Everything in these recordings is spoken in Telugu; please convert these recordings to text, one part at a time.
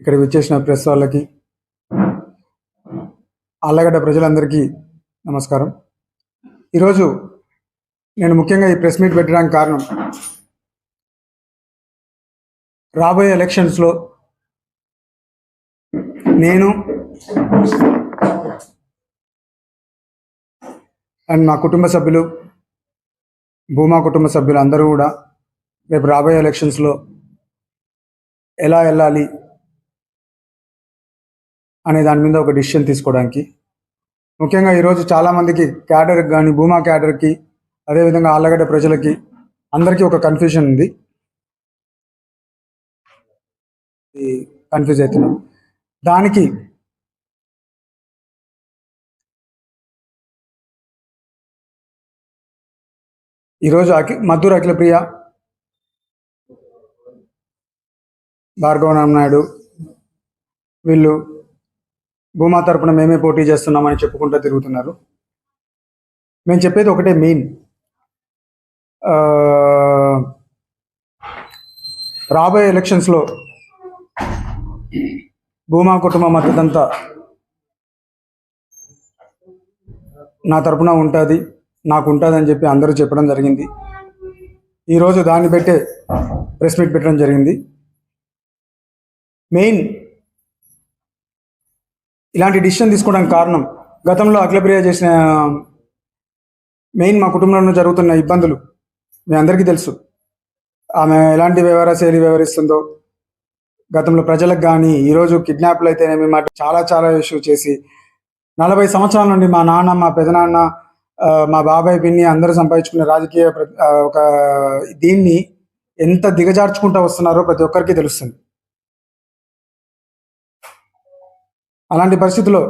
ఇక్కడ విచ్చేసిన ప్రెస్ వాళ్ళకి ఆళ్ళగడ్డ ప్రజలందరికీ నమస్కారం. ఈరోజు నేను ముఖ్యంగా ఈ ప్రెస్ మీట్ పెట్టడానికి కారణం రాబోయే ఎలక్షన్స్లో నేను అండ్ మా కుటుంబ సభ్యులు భూమా కుటుంబ సభ్యులు అందరూ కూడా రేపు రాబోయే ఎలక్షన్స్లో ఎలా వెళ్ళాలి అనే దాని మీద ఒక డిసిషన్ తీసుకోవడానికి. ముఖ్యంగా ఈరోజు చాలామందికి క్యాడర్కి కానీ భూమా క్యాడర్కి అదేవిధంగా ఆళ్ళగడ్డ ప్రజలకి అందరికీ ఒక కన్ఫ్యూజన్ ఉంది. కన్ఫ్యూజ్ అవుతున్నాం. దానికి ఈరోజు అఖి మధుర అఖిలప్రియ భార్గవ నాయుడు వీళ్ళు భూమా తరపున మేమే పోటీ చేస్తున్నామని చెప్పుకుంటూ తిరుగుతున్నారు. మేము చెప్పేది ఒకటే మెయిన్. రాబోయే ఎలక్షన్స్లో భూమా కుటుంబ మద్దతంతా నా తరపున ఉంటుంది నాకు ఉంటుంది అని చెప్పి అందరూ చెప్పడం జరిగింది. ఈరోజు దాన్ని పెట్టే ప్రెస్ మీట్ పెట్టడం జరిగింది. మెయిన్ ఇలాంటి డిసిషన్ తీసుకోవడానికి కారణం గతంలో అఖిలప్రియ చేసిన మెయిన్ మా కుటుంబంలో జరుగుతున్న ఇబ్బందులు మీ అందరికీ తెలుసు. ఆమె ఎలాంటి వ్యవహార శైలి వ్యవహరిస్తుందో గతంలో ప్రజలకు కానీ ఈరోజు కిడ్నాప్లు అయితేనేమి మాట చాలా చాలా ఇష్యూ చేసి నలభై సంవత్సరాల నుండి మా నాన్న మా పెదనాన్న మా బాబాయ్ పిన్ని అందరూ సంపాదించుకున్న రాజకీయ ఒక దీన్ని ఎంత దిగజార్చుకుంటూ వస్తున్నారో ప్రతి ఒక్కరికి తెలుస్తుంది. అలాంటి పరిస్థితిలో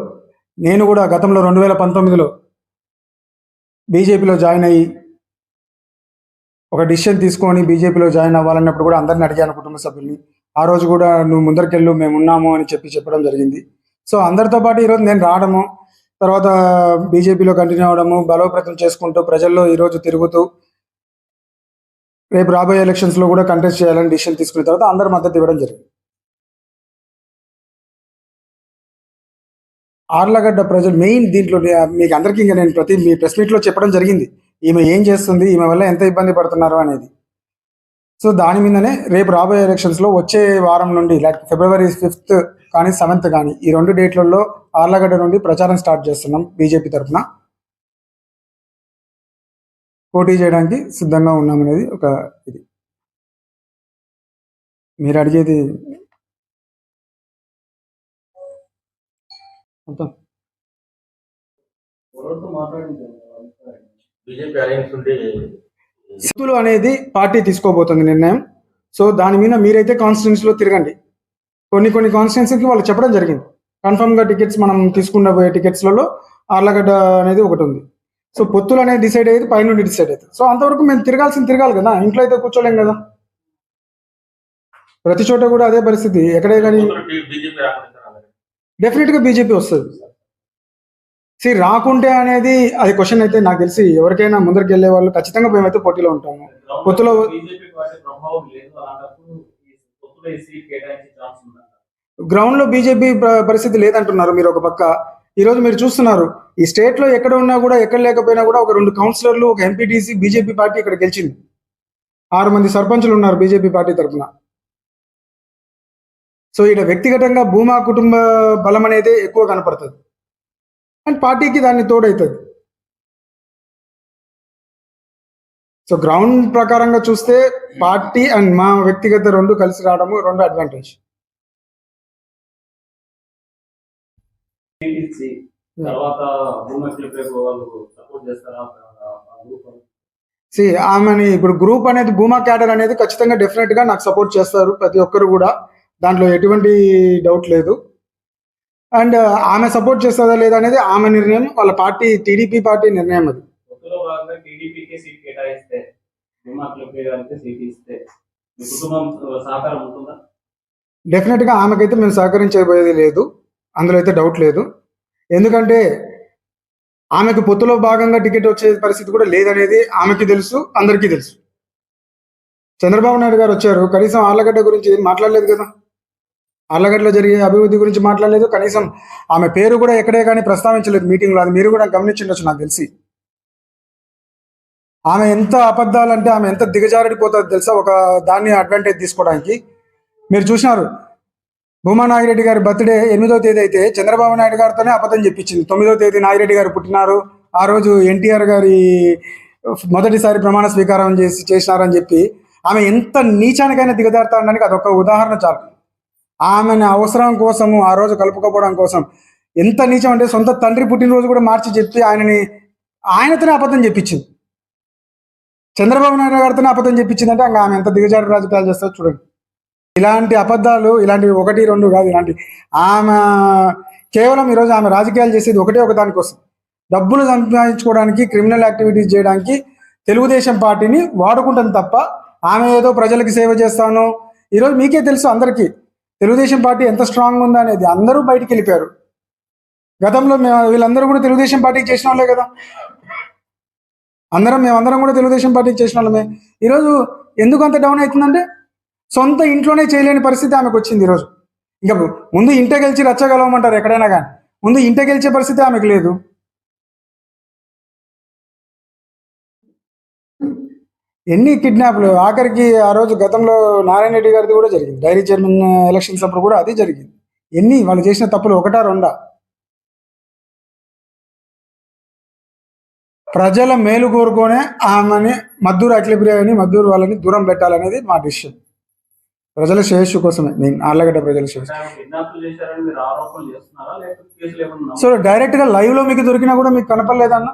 నేను కూడా గతంలో రెండు వేల పంతొమ్మిదిలో బీజేపీలో జాయిన్ అయ్యి ఒక డిసిషన్ తీసుకొని బీజేపీలో జాయిన్ అవ్వాలన్నప్పుడు కూడా అందరిని అడిగాను కుటుంబ సభ్యుల్ని. ఆ రోజు కూడా నువ్వు ముందరికెళ్ళు మేము ఉన్నాము అని చెప్పి చెప్పడం జరిగింది. సో అందరితో పాటు ఈరోజు నేను రావడము తర్వాత బీజేపీలో కంటిన్యూ అవ్వడము బలోప్రతం చేసుకుంటూ ప్రజల్లో ఈరోజు తిరుగుతూ రేపు రాబోయే ఎలక్షన్స్లో కూడా కంటెస్ట్ చేయాలని డిసిషన్ తీసుకున్న తర్వాత అందరి మద్దతు ఇవ్వడం జరిగింది. ఆర్లగడ్డ ప్రజలు మెయిన్ దీంట్లో మీకు అందరికీ ఇంకా నేను ప్రతి మీ ప్రెస్ మీట్లో చెప్పడం జరిగింది. ఈమె ఏం చేస్తుంది? ఈమె వల్ల ఎంత ఇబ్బంది పడుతున్నారు అనేది. సో దాని మీదనే రేపు రాబోయే ఎలక్షన్స్లో వచ్చే వారం నుండి లైక్ ఫిబ్రవరి ఫిఫ్త్ కానీ సెవెంత్ కానీ ఈ రెండు డేట్లలో ఆర్లగడ్డ నుండి ప్రచారం స్టార్ట్ చేస్తున్నాం బీజేపీ తరఫున. పోటీ చేయడానికి సిద్ధంగా ఉన్నామనేది ఒక ఇది. మీరు అడిగేది మొత్తం శక్తులు అనేది పార్టీ తీసుకోబోతుంది నిర్ణయం. సో దాని మీద మీరైతే కాన్స్టిట్యున్సీలో తిరగండి. కొన్ని కొన్ని కాన్స్టిట్యున్సీకి వాళ్ళు చెప్పడం జరిగింది. కన్ఫర్మ్గా టికెట్స్ మనం తీసుకున్న పోయే టికెట్స్లలో ఆర్లగడ్డ అనేది ఒకటి ఉంది. సో పొత్తులు అనేది డిసైడ్ అయ్యేది పైనుండి డిసైడ్ అవుతుంది. సో అంతవరకు మేము తిరగాల్సింది తిరగాలి కదా ఇంట్లో అయితే కూర్చోలేం కదా. ప్రతి చోట కూడా అదే పరిస్థితి. ఎక్కడే కానీ డెఫినెట్గా బీజేపీ వస్తుంది. సి రాకుంటే అనేది అది క్వశ్చన్ అయితే నాకు తెలిసి ఎవరికైనా ముందరికి వెళ్ళే వాళ్ళు ఖచ్చితంగా మేమైతే పోటీలో ఉంటాము. పొత్తులో గ్రౌండ్లో బీజేపీ పరిస్థితి లేదంటున్నారు మీరు ఒక పక్క. ఈ రోజు మీరు చూస్తున్నారు ఈ స్టేట్లో ఎక్కడ ఉన్నా కూడా ఎక్కడ లేకపోయినా కూడా ఒక రెండు కౌన్సిలర్లు ఒక ఎంపీటీసీ బీజేపీ పార్టీ ఇక్కడ గెలిచింది. ఆరు మంది సర్పంచులు ఉన్నారు బీజేపీ పార్టీ తరఫున. సో ఇక్కడ వ్యక్తిగతంగా భూమా కుటుంబ బలం అనేది ఎక్కువ కనపడుతుంది. అండ్ పార్టీకి దాన్ని తోడవుతుంది సో గ్రౌండ్ ప్రకారంగా చూస్తే పార్టీ అండ్ మా వ్యక్తిగత రెండు కలిసి రావడము రెండు అడ్వాంటేజ్. గ్రూప్ సి ఆమెని ఇప్పుడు గ్రూప్ అనేది భూమా క్యాడర్ అనేది ఖచ్చితంగా డెఫినెట్గా నాకు సపోర్ట్ చేస్తారు ప్రతి ఒక్కరు కూడా. దాంట్లో ఎటువంటి డౌట్ లేదు. అండ్ ఆమె సపోర్ట్ చేస్తుందా లేదా అనేది ఆమె నిర్ణయం వాళ్ళ పార్టీ టీడీపీ పార్టీ నిర్ణయం అది. డెఫినెట్గా ఆమెకైతే మేము సహకరించబోయేది లేదు. అందులో అయితే డౌట్ లేదు. ఎందుకంటే ఆమెకు పొత్తులో భాగంగా టికెట్ వచ్చే పరిస్థితి కూడా లేదనేది ఆమెకి తెలుసు అందరికీ తెలుసు. చంద్రబాబు నాయుడు గారు వచ్చారు. కనీసం ఆర్లగడ్డ గురించి మాట్లాడలేదు కదా. అల్లగడ్డలో జరిగే అభివృద్ధి గురించి మాట్లాడలేదు. కనీసం ఆమె పేరు కూడా ఎక్కడే కానీ ప్రస్తావించలేదు మీటింగ్లో. అది మీరు కూడా గమనించుండొచ్చు నాకు తెలిసి. ఆమె ఎంత అబద్ధాలంటే ఆమె ఎంత దిగజారిపోతుందో తెలుసా? ఒక దాన్ని అడ్వాంటేజ్ తీసుకోవడానికి. మీరు చూసినారు. భూమా నాగిరెడ్డి గారి బర్త్డే ఎనిమిదో తేదీ అయితే చంద్రబాబు నాయుడు గారితోనే అబద్ధం చెప్పించింది. తొమ్మిదో తేదీ నాగిరెడ్డి గారు పుట్టినారు. ఆ రోజు ఎన్టీఆర్ గారి మొదటిసారి ప్రమాణ స్వీకారం చేసి చేసినారని చెప్పి ఆమె ఎంత నీచానికైనా దిగజారుతాడడానికి అదొక ఉదాహరణ చాలు. ఆమెను అవసరం కోసము ఆ రోజు కలుపుకోపోవడం కోసం. ఎంత నీచం అంటే సొంత తండ్రి పుట్టినరోజు కూడా మార్చి చెప్పి ఆయనని ఆయనతోనే అబద్ధం చెప్పించింది. చంద్రబాబు నాయుడు గారితోనే అబద్ధం చెప్పించిందంటే ఇంకా ఆమె ఎంత దిగజారు రాజకీయాలు చేస్తారో చూడండి. ఇలాంటి అబద్ధాలు ఇలాంటివి ఒకటి రెండు కాదు ఇలాంటి ఆమె కేవలం ఈరోజు ఆమె రాజకీయాలు చేసేది ఒకటే ఒక దానికోసం డబ్బులు సంపాదించుకోవడానికి క్రిమినల్ యాక్టివిటీస్ చేయడానికి తెలుగుదేశం పార్టీని వాడుకుంటుంది తప్ప ఆమె ఏదో ప్రజలకి సేవ చేస్తాను ఈరోజు మీకే తెలుసు అందరికీ. తెలుగుదేశం పార్టీ ఎంత స్ట్రాంగ్ ఉందా అనేది అందరూ బయటికి వెళ్ళిపోయారు. గతంలో మేము వీళ్ళందరూ కూడా తెలుగుదేశం పార్టీకి చేసిన వాళ్ళే కదా. అందరం మేమందరం కూడా తెలుగుదేశం పార్టీకి చేసిన వాళ్ళమే. ఈరోజు ఎందుకు అంత డౌన్ అవుతుందంటే సొంత ఇంట్లోనే చేయలేని పరిస్థితి ఆమెకు వచ్చింది ఈరోజు. ఇంకా ముందు ఇంట గెలిచి రచ్చగలవమంటారు ఎక్కడైనా కానీ. ముందు ఇంటే గెలిచే పరిస్థితి ఆమెకు లేదు. ఎన్ని కిడ్నాప్లు? ఆఖరికి ఆ రోజు గతంలో నారాయణ రెడ్డి గారిది కూడా జరిగింది. డైరీ చైర్మన్ ఎలక్షన్స్ అప్పుడు కూడా అది జరిగింది. ఎన్ని? వాళ్ళు చేసిన తప్పులు ఒకటా రెండా? ప్రజల మేలు కోరుకొనే ఆమెని మద్దూరు అఖిలప్రియని మద్దూరు వాళ్ళని దూరం పెట్టాలనేది మా డిసిషన్. ప్రజల శ్రేయస్సు కోసమే. నేను ఆర్లగడ్డ ప్రజల శ్రేయస్సు. సో డైరెక్ట్గా లైవ్లో మీకు దొరికినా కూడా మీకు కనపడలేదన్న?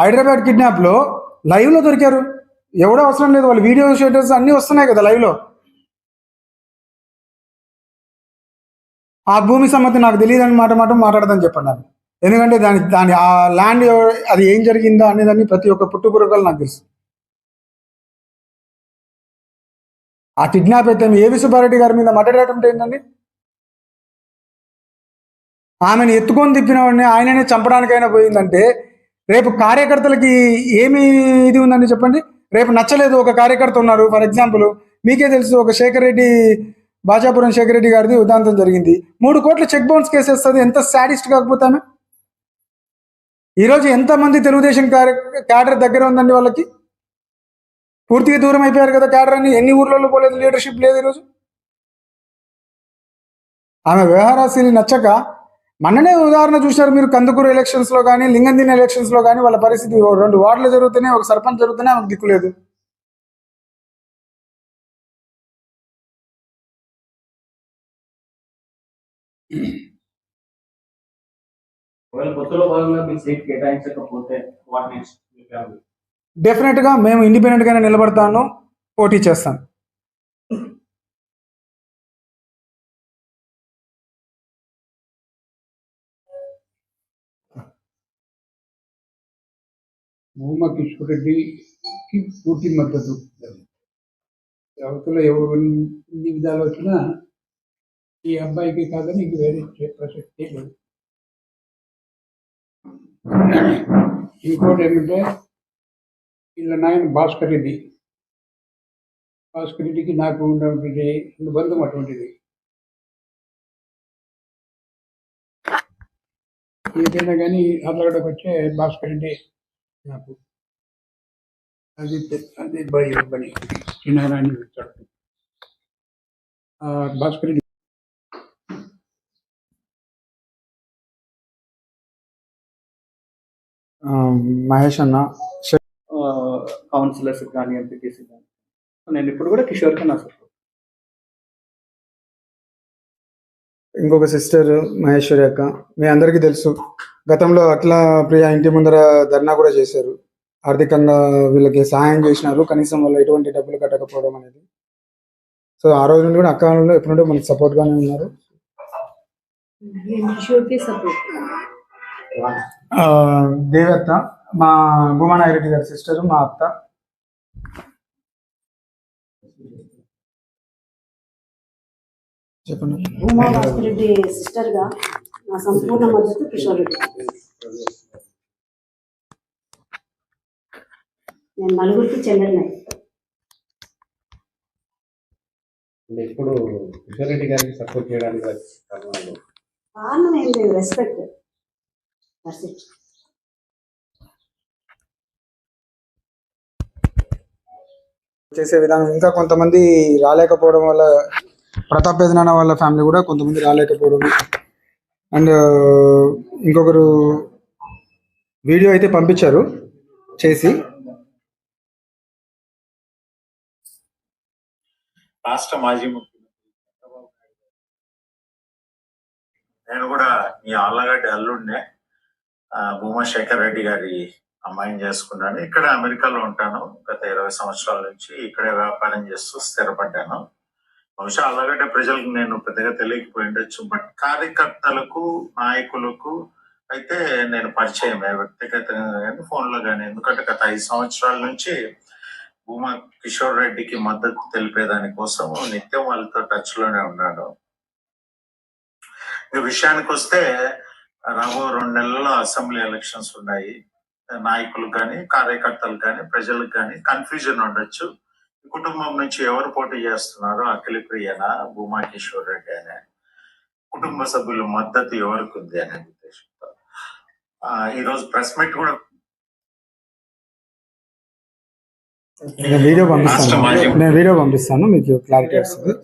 హైదరాబాద్ కిడ్నాప్లో లైవ్లో దొరికారు. ఎవడో అవసరం లేదు వాళ్ళు వీడియో షూటర్స్ అన్ని వస్తున్నాయి కదా లైవ్లో ఆ భూమి సంబంధం నాకు తెలియదు అని మాట మాట మాట్లాడదని చెప్పండి నాకు ఎందుకంటే దాని దాని ఆ ల్యాండ్ అది ఏం జరిగిందా అనేదాన్ని ప్రతి ఒక్క పుట్టుపురుగలు నాకు తెలుసు. ఆ కిడ్నాప్ అయితే ఏవి సుబ్బారెడ్డి గారి మీద మాట్లాడటం ఏంటండి ఆమెను ఎత్తుకొని తిప్పిన వాడిని ఆయననే చంపడానికైనా పోయిందంటే రేపు కార్యకర్తలకి ఏమి ఇది ఉందండి చెప్పండి? రేపు నచ్చలేదు ఒక కార్యకర్త ఉన్నారు. ఫర్ ఎగ్జాంపుల్ మీకే తెలుసు ఒక శేఖర్ రెడ్డి బాజాపురం శేఖర్ రెడ్డి గారిది ఉదాంతం జరిగింది. మూడు కోట్ల చెక్ బౌన్స్ కేసు వస్తుంది ఎంత సాడిస్ట్ కాకపోతే ఆమె? ఈరోజు ఎంతమంది తెలుగుదేశం క్యాడర్ దగ్గర ఉందండి వాళ్ళకి? పూర్తిగా దూరం అయిపోయారు కదా క్యాడర్ అని? ఎన్ని ఊర్లలో పోలేదు లీడర్షిప్ లేదు ఈరోజు? ఆమె వ్యవహారాశీలు నచ్చక మొన్ననే ఉదాహరణ చూశారు మీరు కందుకూరు ఎలక్షన్స్లో కానీ లింగందిన ఎలక్షన్స్లో కానీ వాళ్ళ పరిస్థితి రెండు వార్డులు జరుగుతున్నాయి ఒక సర్పంచ్ జరుగుతున్నాయి ఆమెకు దిక్కులేదు డెఫినెట్గా మేము ఇండిపెండెంట్ గానే నిలబడతాను పోటీ చేస్తాను. భూమా కిషోర్ రెడ్డికి పూర్తి మద్దతు. అవతల ఎవరు ఎన్ని విధాలు వచ్చినా ఈ అబ్బాయికి కాదని ఇంక వేరే ప్రసక్తి లేదు. ఇంకోటి ఏమంటే వీళ్ళ నాయన భాస్కర్ రెడ్డి. భాస్కర్ రెడ్డికి నాకు ఉన్నటువంటి బంధం అటువంటిది. ఏదైనా కానీ అట్లగడకు వచ్చే భాస్కర్ రెడ్డి నాకు అది తె- అది భయ పని చిన్నారాయణ వచ్చాడు ఆ భాస్కర్ రెడ్డి ఆ, మహేష్ అన్న కౌన్సిలర్స్ కానీ ఎంపీటీసీ కానీ నేను ఇప్పుడు కూడా కిషోర్ కన్నా సపోర్ట్ ఇంకొక సిస్టర్ మహేశ్వరి అక్క. మీ అందరికీ తెలుసు గతంలో అట్లా ప్రియ ఇంటి ముందర ధర్నా కూడా చేశారు. ఆర్థికంగా వీళ్ళకి సహాయం చేసినారు కనీసం వాళ్ళు ఎటువంటి డబ్బులు కట్టకపోవడం అనేది. సో ఆ రోజు నుండి కూడా అక్క వాళ్ళు ఎప్పుడు నుండి మనకి సపోర్ట్ గానే ఉన్నారు దేవత్త మా భూమా ఆ, గారి సిస్టర్ మా అత్త. చెప్పండి. సిస్టర్గా నా సంపూర్ణ మద్దతు కిషోర్ రెడ్డి. నేను నలుగురికి చెల్లెలినాయి అంటే ఇప్పుడు కిషోర్ రెడ్డి గారికి సపోర్ట్ చేయడానికి గల కారణాలు? కారణం ఏం లేదు రెస్పెక్ట్ చేసే విధానం ఇంకా కొంతమంది రాలేకపోవడం వల్ల ప్రతాప్ పెదనాన్న వాళ్ళ ఫ్యామిలీ కూడా కొంతమంది రాలేకపోవడం. అండ్ ఇంకొకరు వీడియో అయితే పంపించారు చేసి. రాష్ట్ర మాజీ ముఖ్యమంత్రి చంద్రబాబు నాయుడు నేను కూడా మీ ఆళ్ళగడ్డ అల్లుడినే భూమశేఖర్ రెడ్డి గారి అమ్మాయిని చేసుకున్నాను. ఇక్కడ అమెరికాలో ఉంటాను. గత ఇరవై సంవత్సరాల నుంచి ఇక్కడే వ్యాపారం చేస్తూ స్థిరపడ్డాను. బహుశా అలాగంటే ప్రజలకు నేను పెద్దగా తెలియకపోయి ఉండొచ్చు బట్ కార్యకర్తలకు నాయకులకు అయితే నేను పరిచయమే వ్యక్తిగతంగా కానీ ఫోన్లో కానీ. ఎందుకంటే గత ఐదు సంవత్సరాల నుంచి భూమా కిషోర్ రెడ్డికి మద్దతు తెలిపేదాని కోసం నిత్యం వాళ్ళతో టచ్లోనే ఉన్నాడు ఇక విషయానికి వస్తే రాబో రెండు నెలల్లో అసెంబ్లీ ఎలక్షన్స్ ఉన్నాయి. నాయకులకు కానీ కార్యకర్తలు కానీ ప్రజలకు కానీ కన్ఫ్యూజన్ ఉండొచ్చు. కుటుంబం నుంచి ఎవరు పోటీ చేస్తున్నారో అఖిల ప్రియనా భూమా కిషోర్ రెడ్డి అనే కుటుంబ సభ్యుల మద్దతు ఎవరికి ఉంది అనే ఉద్దేశంతో. ఆ, ఈ రోజు ప్రెస్ మీట్ కూడా వీడియో పంపిస్తాను. నేను వీడియో పంపిస్తాను మీకు క్లారిటీ వస్తుంది.